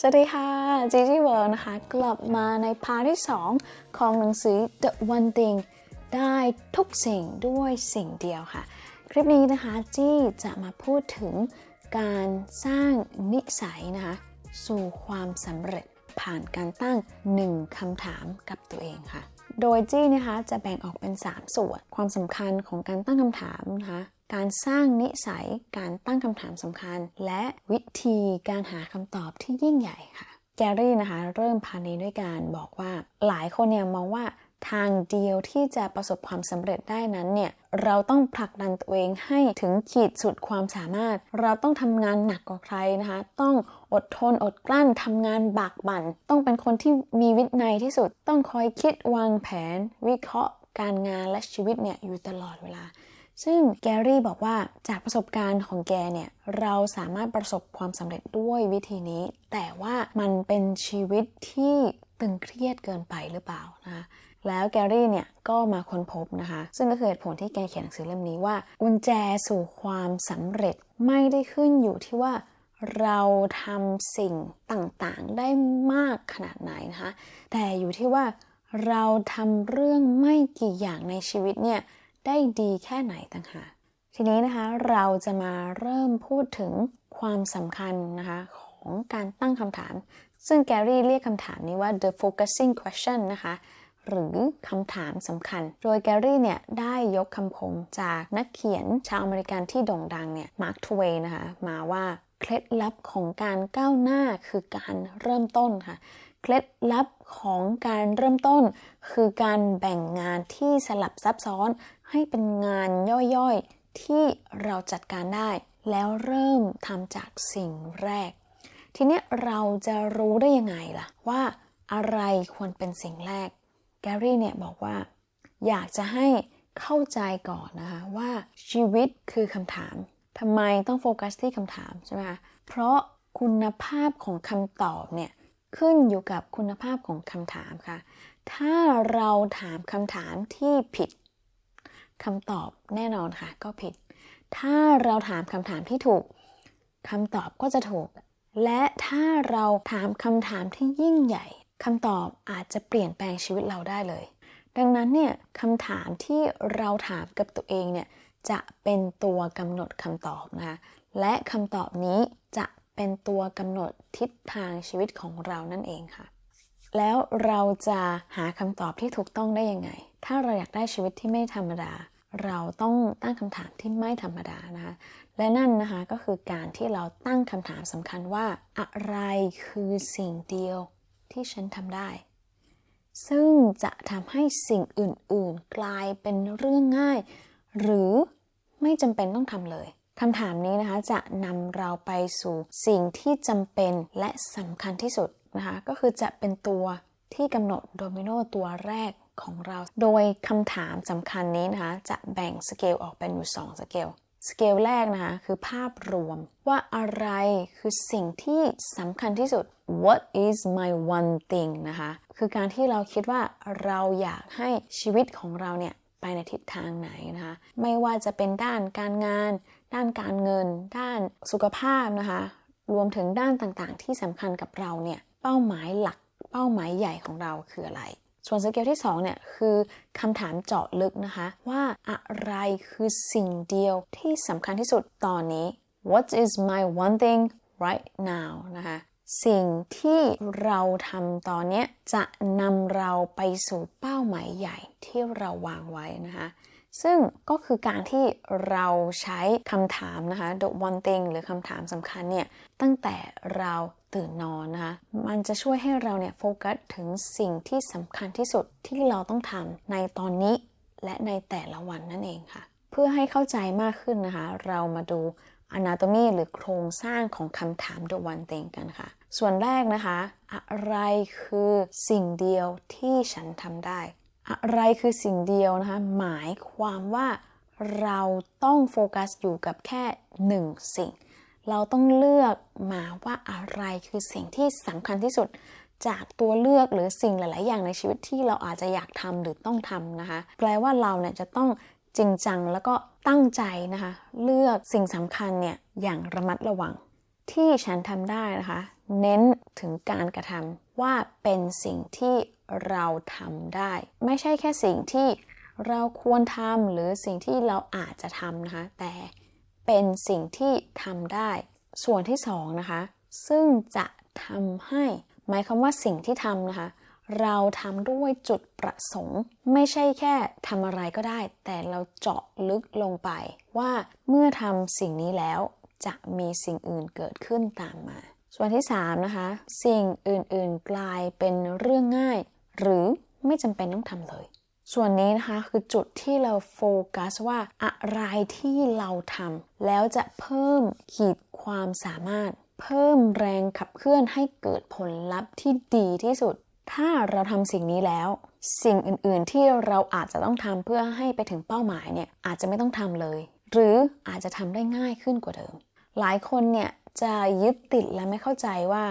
สวัสดีค่ะจีจีเวิร์นะคะ กลับมาในพาร์ทที่ 2 ของหนังสือ The One Thing ได้ทุกสิ่งด้วยสิ่งเดียวค่ะ คลิปนี้นะคะจี้จะมาพูดถึงการสร้างนิสัยนะคะ สู่ความสำเร็จผ่านการตั้ง 1คำถามกับตัวเองค่ะ โดยจี้นะคะจะแบ่งออกเป็น 3 ส่วน ความสำคัญของการตั้งคำถามนะคะ การสร้างนิสัย การตั้งคำถามสำคัญ และวิธีการหาคำตอบที่ยิ่งใหญ่ค่ะ แกรี่นะคะเริ่มพานี้ด้วยการบอกว่าหลายคนเนี่ยมองว่าทางเดียวที่จะประสบความสำเร็จได้นั้นเนี่ยเราต้องผลักดันตัวเองให้ถึงขีดสุดความสามารถ เราต้องทำงานหนักกว่าใครนะคะ ต้องอดทนอดกลั้นทำงานบากบั่น ต้องเป็นคนที่มีวินัยที่สุด ต้องคอยคิดวางแผน วิเคราะห์ การงานและชีวิตเนี่ยอยู่ตลอดเวลา ซึ่งแกรี่บอกว่าจากประสบการณ์ของแกเนี่ยเราสามารถประสบความสำเร็จด้วยวิธีนี้ แต่ว่ามันเป็นชีวิตที่ตึงเครียดเกินไปหรือเปล่านะคะแล้วแกรี่เนี่ยก็มาค้นพบนะคะ ซึ่งก็คือเหตุผลที่แกเขียนหนังสือเล่มนี้ว่า กุญแจสู่ความสำเร็จไม่ได้ขึ้นอยู่ที่ว่าเราทำสิ่งต่างๆได้มากขนาดไหนนะคะ แต่อยู่ที่ว่าเราทำเรื่องไม่กี่อย่างในชีวิตเนี่ย ได้ดีแค่ไหนต่างหากทีนี้นะคะเราจะมาเริ่มพูดถึงความสำคัญนะคะของการตั้งคำถาม ซึ่งแกรี่เรียกคำถามนี้ว่า the focusing question นะคะหรือคำถามสำคัญ โดยแกรี่เนี่ยได้ยกคำคมจากนักเขียนชาวอเมริกันที่โด่งดังเนี่ยมาร์คทเวย์นะคะมาว่า เคล็ดลับของการก้าวหน้าคือการเริ่มต้นค่ะ เคล็ดลับของการเริ่มต้น คือการแบ่งงานที่สลับซับซ้อน ให้เป็นงานย่อยๆ ที่เราจัดการได้ แล้วเริ่มทำจากสิ่งแรก ทีนี้เราจะรู้ได้ยังไงล่ะ ว่าอะไรควรเป็นสิ่งแรก แกรี่เนี่ยบอกว่า อยากจะให้เข้าใจก่อนนะคะว่าชีวิตคือคำถาม ทำไมต้องโฟกัสที่คำถามใช่ไหมคะ เพราะคุณภาพของคำตอบเนี่ยขึ้นอยู่กับคุณภาพของคำถามค่ะ ถ้าเราถามคำถามที่ผิดคำตอบแน่นอนค่ะก็ผิด ถ้าเราถามคำถามที่ถูกคำตอบก็จะถูก และถ้าเราถามคำถามที่ยิ่งใหญ่คำตอบอาจจะเปลี่ยนแปลงชีวิตเราได้เลย ดังนั้นเนี่ยคำถามที่เราถามกับตัวเองเนี่ย จะเป็นตัวกำหนดคำตอบนะคะและคำตอบนี้จะเป็นตัวกำหนดทิศทางชีวิตของเรานั่นเองค่ะ แล้วเราจะหาคำตอบที่ถูกต้องได้ยังไง ถ้าเราอยากได้ชีวิตที่ไม่ธรรมดา เราต้องตั้งคำถามที่ไม่ธรรมดานะคะและนั่นนะคะก็คือการที่เราตั้งคำถามสำคัญว่า อะไรคือสิ่งเดียวที่ฉันทำได้ ซึ่งจะทำให้สิ่งอื่นๆ กลายเป็นเรื่องง่าย หรือ ไม่จำเป็นต้องทำเลยคำถามนี้นะคะจะนำเราไปสู่สิ่งที่จำเป็นและสำคัญที่สุดนะคะก็คือจะเป็นตัวที่กำหนดโดมิโนตัวแรกของเรา โดยคำถามสำคัญนี้นะคะจะแบ่งสเกลออกเป็นอยู่2สเกลสเกลแรกนะคะคือภาพรวมว่าอะไรคือสิ่งที่สำคัญที่สุด what is my one thing นะคะ คือการที่เราคิดว่าเราอยากให้ชีวิตของเราเนี่ย ไปในทิศทางไหนนะคะ ไม่ว่าจะเป็นด้านการงาน ด้านการเงิน ด้านสุขภาพนะคะ รวมถึงด้านต่างๆ ที่สำคัญกับเราเนี่ย เป้าหมายหลัก เป้าหมายใหญ่ของเราคืออะไร ส่วนสเกลที่2เนี่ยคือคำถามเจาะลึกนะคะ ว่าอะไรคือสิ่งเดียวที่สำคัญที่สุดตอนนี้ What is my one thing right now นะคะ สิ่งที่เราทำตอนนี้จะนำเราไปสู่เป้าหมายใหญ่ที่เราวางไว้นะคะซึ่งก็คือการที่เราใช้คำถามนะคะ the one thing หรือคำถามสำคัญเนี่ย ตั้งแต่เราตื่นนอนนะคะ มันจะช่วยให้เราเนี่ยโฟกัสถึงสิ่งที่สำคัญที่สุดที่เราต้องทำในตอนนี้และในแต่ละวันนั่นเองค่ะ เพื่อให้เข้าใจมากขึ้นนะคะ เรามาดู anatomy หรือโครงสร้างของคำถาม the one thing กันค่ะ ส่วนแรกนะคะ อะไรคือสิ่งเดียวที่ฉันทำได้ อะไรคือสิ่งเดียวนะคะ หมายความว่าเราต้องโฟกัสอยู่กับแค่หนึ่งสิ่ง เราต้องเลือกมาว่าอะไรคือสิ่งที่สำคัญที่สุดจากตัวเลือกหรือสิ่งหลาย ๆ อย่างในชีวิตที่เราอาจจะอยากทำหรือต้องทำนะคะ แปลว่าเราเนี่ยจะต้องจริงจังแล้วก็ตั้งใจนะคะ เลือกสิ่งสำคัญเนี่ยอย่างระมัดระวังที่ฉันทำได้นะคะ เน้นถึงการกระทำว่าเป็นสิ่งที่เราทำได้ ไม่ใช่แค่สิ่งที่เราควรทำหรือสิ่งที่เราอาจจะทำนะคะ แต่เป็นสิ่งที่ทำได้ ส่วนที่สองนะคะ ซึ่งจะทำให้ หมายความว่าสิ่งที่ทำนะคะ เราทำด้วยจุดประสงค์ ไม่ใช่แค่ทำอะไรก็ได้ แต่เราเจาะลึกลงไปว่าเมื่อทำสิ่งนี้แล้วจะมีสิ่งอื่นเกิดขึ้นตามมา ส่วนที่3นะคะสิ่งอื่นๆกลายเป็นเรื่องง่าย หรือไม่จำเป็นต้องทำเลย ส่วนนี้นะคะคือจุดที่เราโฟกัสว่าอะไรที่เราทำแล้วจะเพิ่มขีดความสามารถ เพิ่มแรงขับเคลื่อนให้เกิดผลลัพธ์ที่ดีที่สุด ถ้าเราทำสิ่งนี้แล้ว สิ่งอื่นๆที่เราอาจจะต้องทำเพื่อให้ไปถึงเป้าหมายเนี่ยอาจจะไม่ต้องทำเลย หรืออาจจะทำได้ง่ายขึ้นกว่าเดิมหลายคนเนี่ย จะยึดติดและไม่เข้าใจว่า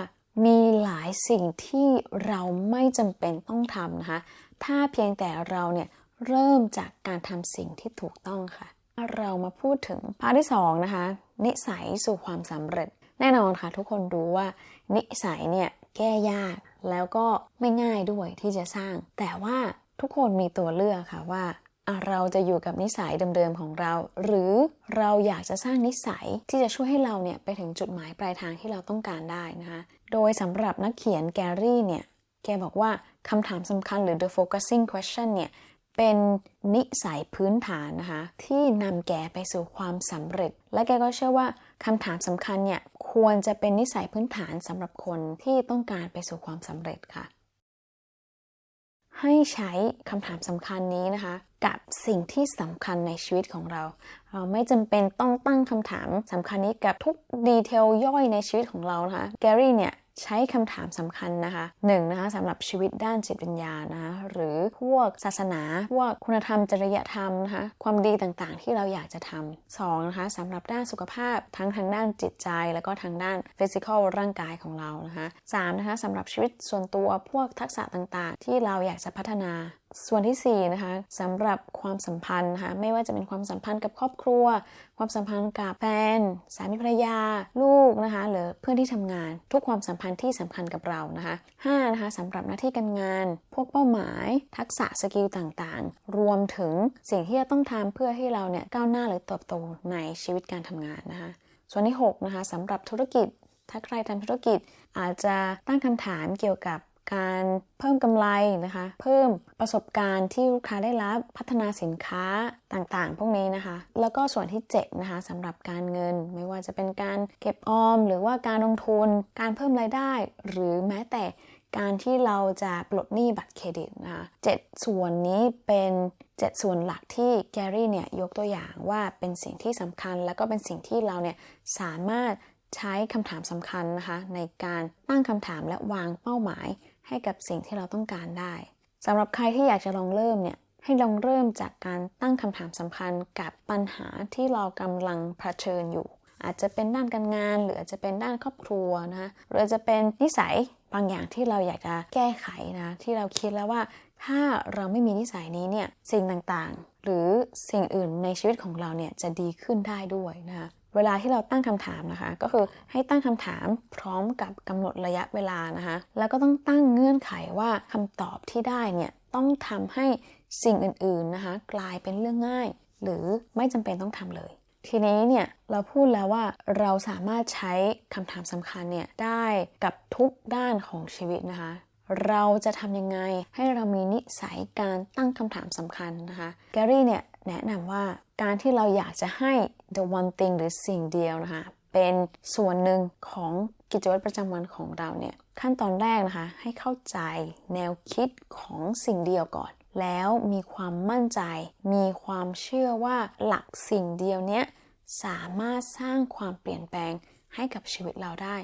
มีหลายสิ่งที่เราไม่จำเป็นต้องทำนะคะ ถ้าเพียงแต่เราเนี่ยเริ่มจากการทำสิ่งที่ถูกต้องค่ะ เรามาพูดถึงพาร์ทที่2นะคะ นิสัยสู่ความสำเร็จ แน่นอนค่ะ ทุกคนรู้ว่า นิสัยเนี่ยแก้ยากแล้วก็ไม่ง่ายด้วยที่จะสร้าง แต่ว่าทุกคนมีตัวเลือกค่ะว่า เราจะอยู่กับนิสัยเดิมๆของเรา หรือเราอยากจะสร้างนิสัยที่จะช่วยให้เราเนี่ยไปถึงจุดหมายปลายทางที่เราต้องการได้นะคะโดยสำหรับนักเขียนแกรี่เนี่ยแกบอกว่าคำถามสำคัญหรือ the focusing question เนี่ยเป็นนิสัยพื้นฐานนะคะที่นำแกไปสู่ความสำเร็จ และแกก็เชื่อว่าคำถามสำคัญเนี่ยควรจะเป็นนิสัยพื้นฐานสำหรับคนที่ต้องการไปสู่ความสำเร็จค่ะ ให้ใช้คำถามสำคัญนี้นะคะ กับสิ่งที่สำคัญในชีวิตของเรา เราไม่จำเป็นต้องตั้งคำถามสำคัญนี้กับทุกดีเทลย่อยในชีวิตของเรานะคะ แกรี่เนี่ยใช้คำถามสำคัญนะคะหนึ่งนะคะสำหรับชีวิตด้านจิตวิญญาณนะคะหรือพวกศาสนา พวกคุณธรรมจริยธรรมนะคะความดีต่างๆ ที่เราอยากจะทำสองนะคะสำหรับด้านสุขภาพทั้งทางด้านจิตใจ แล้วก็ทางด้านฟิสิกอลร่างกายของเรานะคะสามนะคะสำหรับชีวิตส่วนตัวพวกทักษะต่างๆ ที่เราอยากจะพัฒนา ส่วนที่4นะคะสำหรับความสัมพันธ์นะคะไม่ว่าจะเป็นความสัมพันธ์กับครอบครัว ความสัมพันธ์กับแฟน สามีภรรยา ลูกนะคะหรือเพื่อนที่ทำงาน ทุกความสัมพันธ์ที่สำคัญกับเรานะคะ5นะคะสำหรับหน้าที่การงาน พวกเป้าหมาย ทักษะสกิลต่างๆ รวมถึงสิ่งที่จะต้องทำเพื่อให้เราเนี่ยก้าวหน้าหรือเติบโตในชีวิตการทำงานนะคะส่วนที่6นะคะสำหรับธุรกิจถ้าใครทำธุรกิจอาจจะตั้งคำถามเกี่ยวกับ การเพิ่มกำไรนะคะ เพิ่มประสบการณ์ที่ลูกค้าได้รับพัฒนาสินค้าต่างๆ พวกนี้นะคะ แล้วก็ส่วนที่7นะคะสำหรับการเงิน ไม่ว่าจะเป็นการเก็บออม หรือว่าการลงทุน การเพิ่มรายได้ หรือแม้แต่การที่เราจะปลดหนี้บัตรเครดิตนะคะเจ็ดส่วนนี้เป็น 7 ส่วนหลักที่แกรี่เนี่ยยกตัวอย่างว่าเป็นสิ่งที่สำคัญ แล้วก็เป็นสิ่งที่เราเนี่ยสามารถใช้คำถามสำคัญนะคะในการตั้งคำถามและวางเป้าหมาย ให้กับสิ่งที่เราต้องการได้สำหรับใครที่อยากจะลองเริ่มเนี่ยให้ลองเริ่มจากการตั้งคำถามสำคัญกับปัญหาที่เรากำลังเผชิญอยู่ อาจจะเป็นด้านการงาน หรืออาจจะเป็นด้านครอบครัวนะคะหรือจะเป็นนิสัยบางอย่างที่เราอยากจะแก้ไขนะที่เราคิดแล้วว่า ถ้าเราไม่มีนิสัยนี้เนี่ยสิ่งต่างๆ หรือสิ่งอื่นในชีวิตของเราเนี่ยจะดีขึ้นได้ด้วยนะคะ เวลาที่เราตั้งคำถามนะคะ ก็คือให้ตั้งคำถามพร้อมกับกำหนดระยะเวลานะคะ แล้วก็ต้องตั้งเงื่อนไขว่าคำตอบที่ได้เนี่ยต้องทำให้สิ่งอื่นๆนะคะ กลายเป็นเรื่องง่าย หรือไม่จำเป็นต้องทำเลย ทีนี้เนี่ยเราพูดแล้วว่าเราสามารถใช้คำถามสำคัญเนี่ยได้กับทุกด้านของชีวิตนะคะเราจะทำยังไงให้เรามีนิสัยการตั้งคำถามสำคัญนะคะ แกรี่เนี่ยแนะนำว่า การที่เราอยากจะให้ the one thing หรือสิ่งเดียวนะคะ เป็นส่วนหนึ่งของกิจวัตรประจำวันของเราเนี่ย ขั้นตอนแรกนะคะ ให้เข้าใจแนวคิดของสิ่งเดียวก่อน แล้วมีความมั่นใจ มีความเชื่อว่าหลักสิ่งเดียวเนี้ยสามารถสร้างความเปลี่ยนแปลงให้กับชีวิตเราได้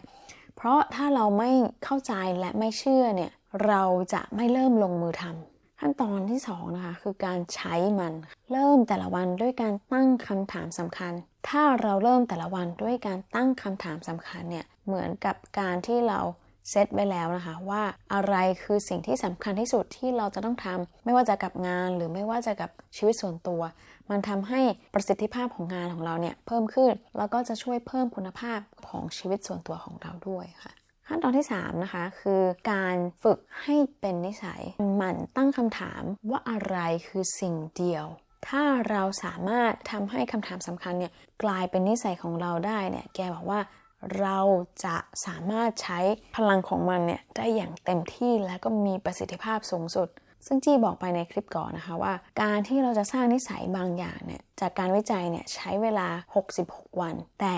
เพราะถ้าเราไม่เข้าใจและไม่เชื่อเนี่ย เราจะไม่เริ่มลงมือทำ ขั้นตอนที่2นะคะคือการใช้มัน เริ่มแต่ละวันด้วยการตั้งคำถามสำคัญ ถ้าเราเริ่มแต่ละวันด้วยการตั้งคำถามสำคัญเนี่ยเหมือนกับการที่เราเซตไว้แล้วนะคะว่าอะไรคือสิ่งที่สำคัญที่สุดที่เราจะต้องทำไม่ว่าจะกับงานหรือไม่ว่าจะกับชีวิตส่วนตัว มันทำให้ประสิทธิภาพของงานของเราเนี่ยเพิ่มขึ้น แล้วก็จะช่วยเพิ่มคุณภาพของชีวิตส่วนตัวของเราด้วยค่ะ ขั้นตอนที่ 3 นะคะ คือการฝึกให้เป็นนิสัยหมั่นตั้งคำถามว่าอะไรคือสิ่งเดียว ถ้าเราสามารถทำให้คำถามสำคัญเนี่ยกลายเป็นนิสัยของเราได้เนี่ยแกบอกว่าเราจะสามารถใช้พลังของมันเนี่ยได้อย่างเต็มที่และก็มีประสิทธิภาพสูงสุด ซึ่งจี้บอกไปในคลิปก่อนนะคะว่า การที่เราจะสร้างนิสัยบางอย่างเนี่ยจากการวิจัยเนี่ยใช้เวลา 66 วัน แต่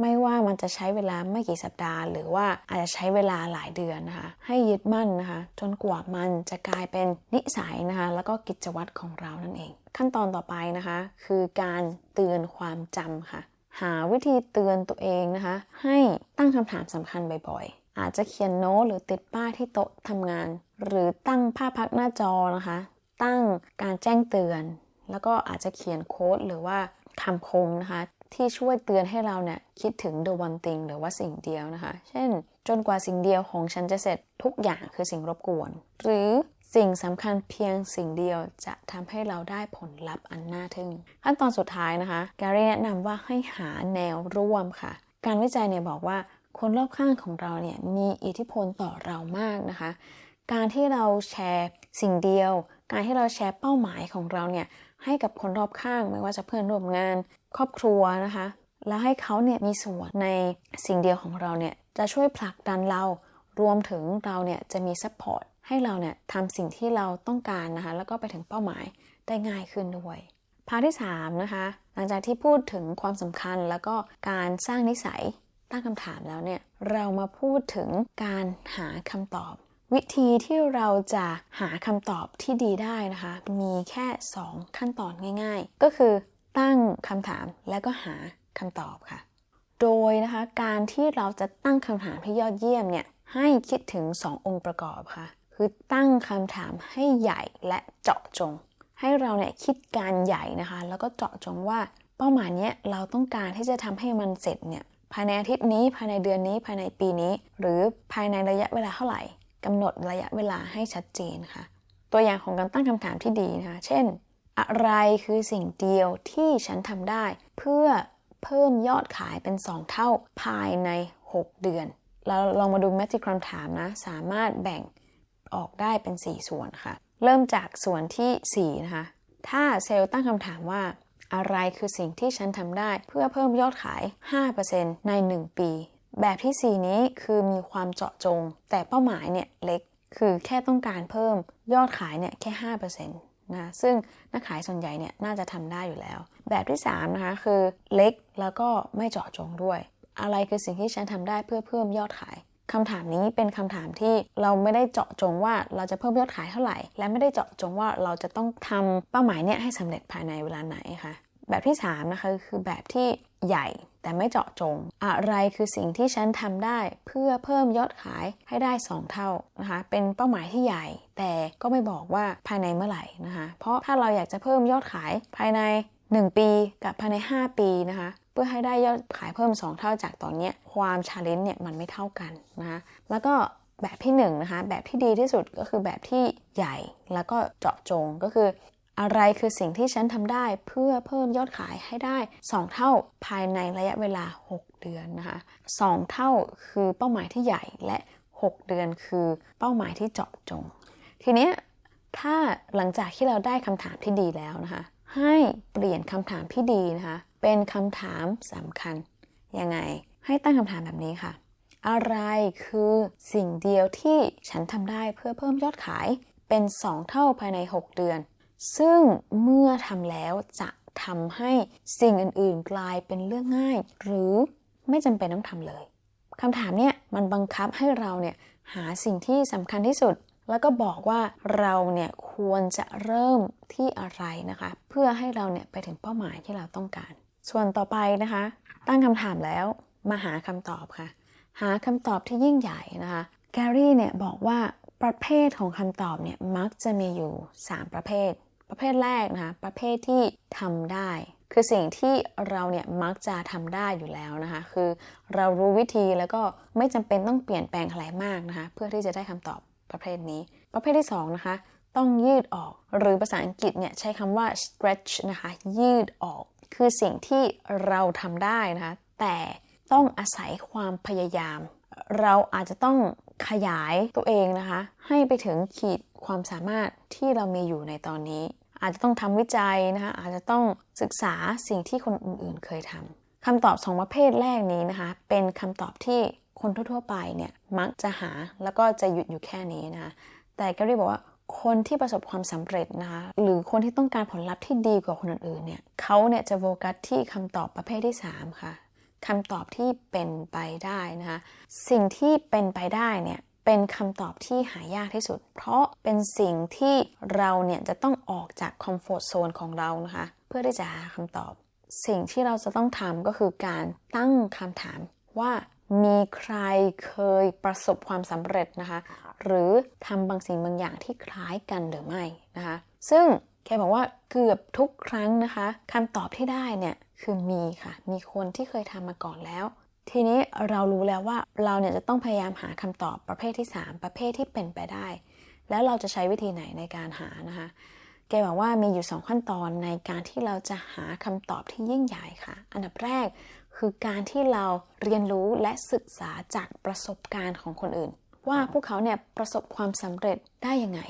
ไม่ว่ามันจะใช้เวลาไม่กี่สัปดาห์ หรือว่าอาจจะใช้เวลาหลายเดือนนะคะ ให้ยึดมั่นนะคะ จนกว่ามันจะกลายเป็นนิสัยนะคะ แล้วก็กิจวัตรของเรานั่นเอง ขั้นตอนต่อไปนะคะ คือการเตือนความจำค่ะ หาวิธีเตือนตัวเองนะคะ ให้ตั้งคำถามสำคัญบ่อยๆ อาจจะเขียนโน้ตหรือติดป้ายที่โต๊ะทำงาน หรือตั้งภาพพักหน้าจอนะคะ ตั้งการแจ้งเตือน แล้วก็อาจจะเขียนโค้ดหรือว่าคำคมนะคะ ที่ช่วยเตือนให้เราเนี่ยคิดถึง the one thing หรือว่าสิ่งเดียวนะคะ เช่น จนกว่าสิ่งเดียวของฉันจะเสร็จทุกอย่างคือสิ่งรบกวน หรือสิ่งสำคัญเพียงสิ่งเดียวจะทำให้เราได้ผลลัพธ์อันน่าทึ่ง ขั้นตอนสุดท้ายนะคะแกรี่แนะนำว่าให้หาแนวร่วมค่ะ การวิจัยเนี่ยบอกว่าคนรอบข้างของเราเนี่ยมีอิทธิพลต่อเรามากนะคะ การที่เราแชร์สิ่งเดียว การที่เราแชร์เป้าหมายของเราเนี่ย ให้กับคนรอบข้าง ไม่ว่าจะเพื่อนร่วมงานครอบครัวนะคะ แล้วให้เขาเนี่ยมีส่วนในสิ่งเดียวของเราเนี่ยจะช่วยผลักดันเรา รวมถึงเราเนี่ยจะมีซัพพอร์ตให้เราเนี่ยทำสิ่งที่เราต้องการนะคะ แล้วก็ไปถึงเป้าหมายได้ง่ายขึ้นด้วยพาร์ทที่3นะคะหลังจากที่พูดถึงความสำคัญแล้วก็การสร้างนิสัยตั้งคำถามแล้วเนี่ยเรามาพูดถึงการหาคำตอบ วิธีที่เราจะหาคำตอบที่ดีได้นะคะ มีแค่ 2 ขั้นตอนง่าย ๆ ก็คือตั้งคำถามแล้วก็หาคำตอบค่ะ โดยนะคะการที่เราจะตั้งคำถามที่ยอดเยี่ยมเนี่ยให้คิดถึง 2 องค์ประกอบค่ะ คือตั้งคำถามให้ใหญ่และเจาะจง ให้เราเนี่ยคิดการใหญ่นะคะ แล้วก็เจาะจงว่าเป้าหมายเนี้ยเราต้องการที่จะทำให้มันเสร็จเนี่ยภายในอาทิตย์นี้ภายในเดือนนี้ภายในปีนี้ หรือภายในระยะเวลาเท่าไหร่ กำหนดระยะเวลาให้ชัดเจนค่ะ ตัวอย่างของการตั้งคำถามที่ดีนะคะ เช่น อะไรคือสิ่งเดียวที่ฉันทำได้ เพื่อเพิ่มยอดขายเป็น 2 เท่าภายใน 6 เดือน เราลองมาดูแมทริกคำถามนะ สามารถแบ่งออกได้เป็น 4 ส่วนค่ะ เริ่มจากส่วนที่ 4 นะคะ ถ้าเซลล์ตั้งคำถามว่าอะไรคือสิ่งที่ฉันทำได้เพื่อเพิ่มยอดขาย 5%ใน 1 ปี แบบที่ 4 นี้คือมีความเจาะจง แต่เป้าหมายเนี่ยเล็กคือแค่ต้องการเพิ่มยอดขายเนี่ยแค่5%นะซึ่งนักขายส่วนใหญ่เนี่ยน่าจะทำได้อยู่แล้ว แบบที่3นะคะคือเล็กแล้วก็ไม่เจาะจงด้วย อะไรคือสิ่งที่ฉันทำได้เพื่อเพิ่มยอดขายคำถามนี้เป็นคำถามที่เราไม่ได้เจาะจงว่าเราจะเพิ่มยอดขายเท่าไหร่ และไม่ได้เจาะจงว่าเราจะต้องทำเป้าหมายเนี่ยให้สำเร็จภายในเวลาไหนคะแบบที่3นะคะคือแบบที่ใหญ่ แต่ไม่เจาะจง อะไรคือสิ่งที่ฉันทำได้เพื่อเพิ่มยอดขายให้ได้ 2 เท่านะคะเป็นเป้าหมายที่ใหญ่ แต่ก็ไม่บอกว่าภายในเมื่อไหร่นะคะเพราะถ้าเราอยากจะเพิ่มยอดขายภายใน 1 ปีกับภายใน 5 ปีนะคะเพื่อให้ได้ยอดขายเพิ่ม 2 เท่าจากตอนนี้ความชาเลนจ์เนี่ยมันไม่เท่ากันนะคะแล้วก็แบบที่1นนะคะแบบที่ดีที่สุดก็คือแบบที่ใหญ่แล้วก็เจาะจงก็คือ อะไรคือสิ่งที่ฉันทำได้เพื่อเพิ่มยอดขายให้ได้ 2 เท่าภายในระยะเวลา 6 เดือนนะคะ2เท่าคือเป้าหมายที่ใหญ่และ 6 เดือนคือเป้าหมายที่เจาะจง ทีนี้ถ้าหลังจากที่เราได้คำถามที่ดีแล้วนะคะ ให้เปลี่ยนคำถามที่ดีนะคะเป็นคำถามสำคัญยังไงให้ตั้งคำถามแบบนี้ค่ะ อะไรคือสิ่งเดียวที่ฉันทำได้เพื่อเพิ่มยอดขายเป็น 2 เท่าภายใน 6 เดือน ซึ่งเมื่อทำแล้วจะทำให้สิ่งอื่นๆ กลายเป็นเรื่องง่าย หรือไม่จำเป็นต้องทำเลยคำถามเนี่ยมันบังคับให้เราเนี่ยหาสิ่งที่สำคัญที่สุด แล้วก็บอกว่าเราเนี่ยควรจะเริ่มที่อะไรนะคะ เพื่อให้เราเนี่ยไปถึงเป้าหมายที่เราต้องการ ส่วนต่อไปนะคะ ตั้งคำถามแล้วมาหาคำตอบค่ะ หาคำตอบที่ยิ่งใหญ่นะคะแกรี่เนี่ยบอกว่าประเภทของคำตอบเนี่ยมักจะมีอยู่ 3 ประเภท ประเภทแรกนะคะประเภทที่ทำได้ คือสิ่งที่เราเนี่ยมักจะทำได้อยู่แล้วนะคะคือเรารู้วิธีแล้วก็ไม่จำเป็นต้องเปลี่ยนแปลงอะไรมากนะคะเพื่อที่จะได้คำตอบประเภทนี้ ประเภทที่2นะคะต้องยืดออกหรือภาษาอังกฤษเนี่ยใช้คำว่า stretch นะคะยืดออก คือสิ่งที่เราทำได้นะคะแต่ต้องอาศัยความพยายาม เราอาจจะต้อง ขยายตัวเองนะคะ ให้ไปถึงขีดความสามารถที่เรามีอยู่ในตอนนี้ อาจจะต้องทำวิจัยนะคะ อาจจะต้องศึกษาสิ่งที่คนอื่นๆ เคยทำคำตอบสองประเภทแรกนี้นะคะ เป็นคำตอบที่คนทั่วๆไปเนี่ยมักจะหาแล้วก็จะหยุดอยู่แค่นี้นะคะแต่แกรี่บอกว่าคนที่ประสบความสำเร็จนะคะหรือคนที่ต้องการผลลัพธ์ที่ดีกว่าคนอื่นๆเนี่ยเขาเนี่ยจะโฟกัสที่คำตอบประเภทที่ 3 ค่ะ คำตอบที่เป็นไปได้นะคะสิ่งที่เป็นไปได้เนี่ยเป็นคำตอบที่หายากที่สุด เพราะเป็นสิ่งที่เราเนี่ยจะต้องออกจากคอมฟอร์ทโซนของเรานะคะเพื่อที่จะหาคำตอบ สิ่งที่เราจะต้องทำก็คือการตั้งคำถามว่ามีใครเคยประสบความสำเร็จนะคะ หรือทำบางสิ่งบางอย่างที่คล้ายกันหรือไม่นะคะ ซึ่ง แกบอกว่าเกือบทุกครั้งนะคะคำตอบที่ได้เนี่ยคือมีค่ะ มีคนที่เคยทำมาก่อนแล้ว ทีนี้เรารู้แล้วว่าเราเนี่ยจะต้องพยายามหาคำตอบประเภทที่ 3 ประเภทที่เป็นไปได้ แล้วเราจะใช้วิธีไหนในการหานะคะ แกบอกว่ามีอยู่ 2 ขั้นตอนในการที่เราจะหาคำตอบที่ยิ่งใหญ่ค่ะ อันดับแรกคือการที่เราเรียนรู้และศึกษาจากประสบการณ์ของคนอื่น ว่าพวกเขาเนี่ยประสบความสำเร็จได้ยังไง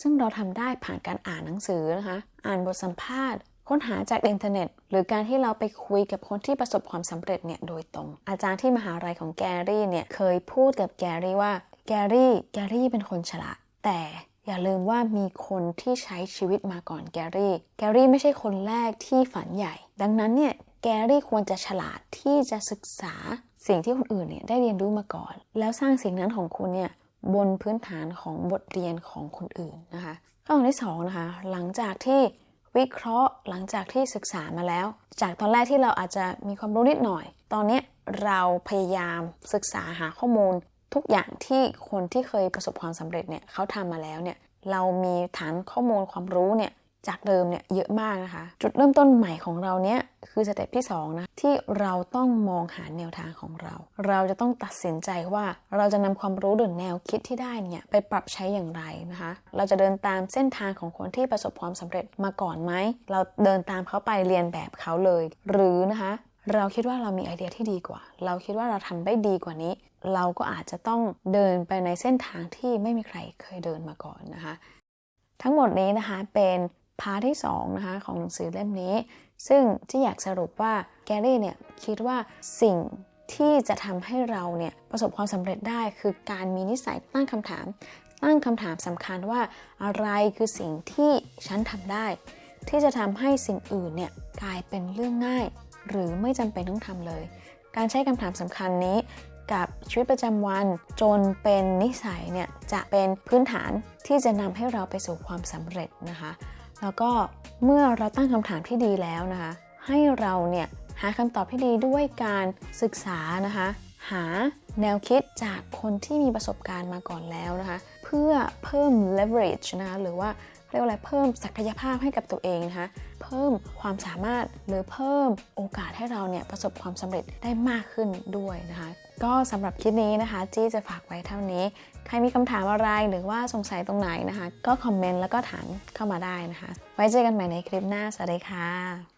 ซึ่งเราทำได้ผ่านการอ่านหนังสือนะคะ อ่านบทสัมภาษณ์ ค้นหาจากอินเทอร์เน็ต หรือการที่เราไปคุยกับคนที่ประสบความสำเร็จเนี่ยโดยตรง อาจารย์ที่มหาลัยของแกรี่เนี่ยเคยพูดกับแกรี่ว่าแกรี่แกรี่เป็นคนฉลาด แต่อย่าลืมว่ามีคนที่ใช้ชีวิตมาก่อนแกรี่ แกรี่ไม่ใช่คนแรกที่ฝันใหญ่ ดังนั้นเนี่ยแกรี่ควรจะฉลาดที่จะศึกษาสิ่งที่คนอื่นเนี่ยได้เรียนรู้มาก่อน แล้วสร้างสิ่งนั้นของคุณเนี่ย บนพื้นฐานของบทเรียนของคนอื่นนะคะข้อที่สองนะคะหลังจากที่วิเคราะห์หลังจากที่ศึกษามาแล้ว จากตอนแรกที่เราอาจจะมีความรู้นิดหน่อย ตอนนี้เราพยายามศึกษาหาข้อมูล ทุกอย่างที่คนที่เคยประสบความสำเร็จเนี่ยเขาทำมาแล้วเนี่ยเรามีฐานข้อมูลความรู้เนี่ย จากเดิมเนี่ยเยอะมากนะคะ จุดเริ่มต้นใหม่ของเราเนี่ยคือสเต็ปที่2นะที่เราต้องมองหาแนวทางของเรา เราจะต้องตัดสินใจว่าเราจะนำความรู้หรือแนวคิดที่ได้เนี่ยไปปรับใช้อย่างไรนะคะ เราจะเดินตามเส้นทางของคนที่ประสบความสำเร็จมาก่อนไหมเราเดินตามเขาไปเรียนแบบเขาเลย หรือนะคะเราคิดว่าเรามีไอเดียที่ดีกว่า เราคิดว่าเราทำได้ดีกว่านี้ เราก็อาจจะต้องเดินไปในเส้นทางที่ไม่มีใครเคยเดินมาก่อนนะคะ ทั้งหมดนี้นะคะเป็น พาร์ทที่2นะคะของหนังสือเล่มนี้ ซึ่งที่อยากสรุปว่าแกรี่เนี่ยคิดว่าสิ่งที่จะทำให้เราเนี่ยประสบความสำเร็จได้คือการมีนิสัยตั้งคำถาม ตั้งคำถามสำคัญว่าอะไรคือสิ่งที่ฉันทำได้ ที่จะทำให้สิ่งอื่นเนี่ยกลายเป็นเรื่องง่าย หรือไม่จำเป็นต้องทำเลย การใช้คำถามสำคัญนี้กับชีวิตประจำวันจนเป็นนิสัยเนี่ยจะเป็นพื้นฐานที่จะนำให้เราไปสู่ความสำเร็จนะคะ แล้วก็เมื่อเราตั้งคำถามที่ดีแล้วนะคะ ให้เราเนี่ยหาคำตอบที่ดีด้วยการศึกษานะคะ หาแนวคิดจากคนที่มีประสบการณ์มาก่อนแล้วนะคะ เพื่อเพิ่ม leverage นะคะหรือว่าเรียกว่าอะไรเพิ่มศักยภาพให้กับตัวเองนะคะ เพิ่มความสามารถหรือเพิ่มโอกาสให้เราเนี่ยประสบความสำเร็จได้มากขึ้นด้วยนะคะ ก็สำหรับคลิปนี้นะคะจี้จะฝากไว้เท่านี้ ใครมีคำถามอะไรหรือว่าสงสัยตรงไหนนะคะ ก็คอมเมนต์แล้วก็ถามเข้ามาได้นะคะ ไว้เจอกันใหม่ในคลิปหน้า สวัสดีค่ะ